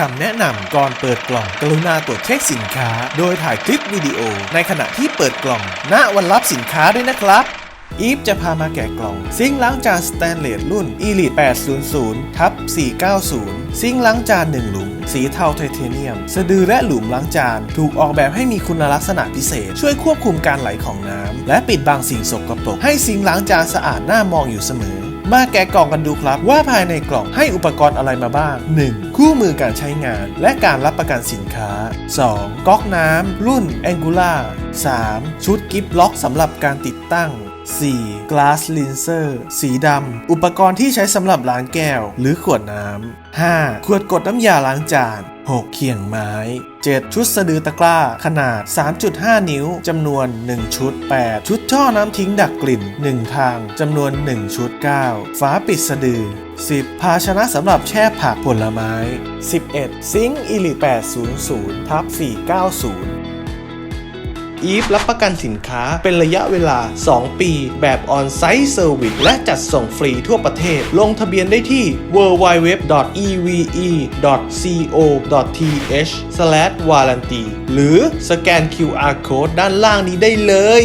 คำแนะนำก่อนเปิดกล่อง กรุณาตรวจเช็คสินค้า โดยถ่ายคลิปวิดีโอ ในขณะที่เปิดกล่อง ณวันรับสินค้าด้วยนะครับอีฟจะพามาแกะกล่อง ซิงล้างจานสแตนเลสรุ่น Elite 800ทับ490 ซิงล้างจาน 1 หลุม สีเทาไทเทเนียม สะดือและหลุมล้างจาน ถูกออกแบบให้มีคุณลักษณะพิเศษ ช่วยควบคุมการไหลของน้ำ และปิดบังสิ่งสกปรก ให้ซิงล้างจานสะอาดน่ามองอยู่เสมอ มาแกะกล่องกันดูครับ ว่าภายในกล่องให้อุปกรณ์อะไรมาบ้าง 1. คู่มือการใช้งานและการรับประกันสินค้า 2. ก๊อกน้ำรุ่น Angular 3. ชุดกิฟล็อกสำหรับการติดตั้ง 4. Glass Linser สีดำ อุปกรณ์ที่ใช้สำหรับล้างแก้ว หรือขวดน้ำ 5. ขวดกดน้ำยาล้างจาน 6. เขียงไม้ 7. ชุดสะดือตะกร้า ขนาด 3.5 นิ้วจำนวน 1 ชุด 8. ชุดช่อน้ำทิ้งดักกลิ่น 1 ทางจำนวน 1 ชุด 9. ฝาปิดสะดือ 10. ภาชนะสำหรับแช่ผักผลไม้ 11. ซิงค์อิลิ800ทับ490 อีฟรับประกันสินค้าเป็นระยะเวลา 2 ปี แบบออนไซต์เซอร์วิสและจัดส่งฟรีทั่วประเทศ ลงทะเบียนได้ที่ www.eve.co.th/warranty หรือสแกน QR Code ด้านล่างนี้ได้เลย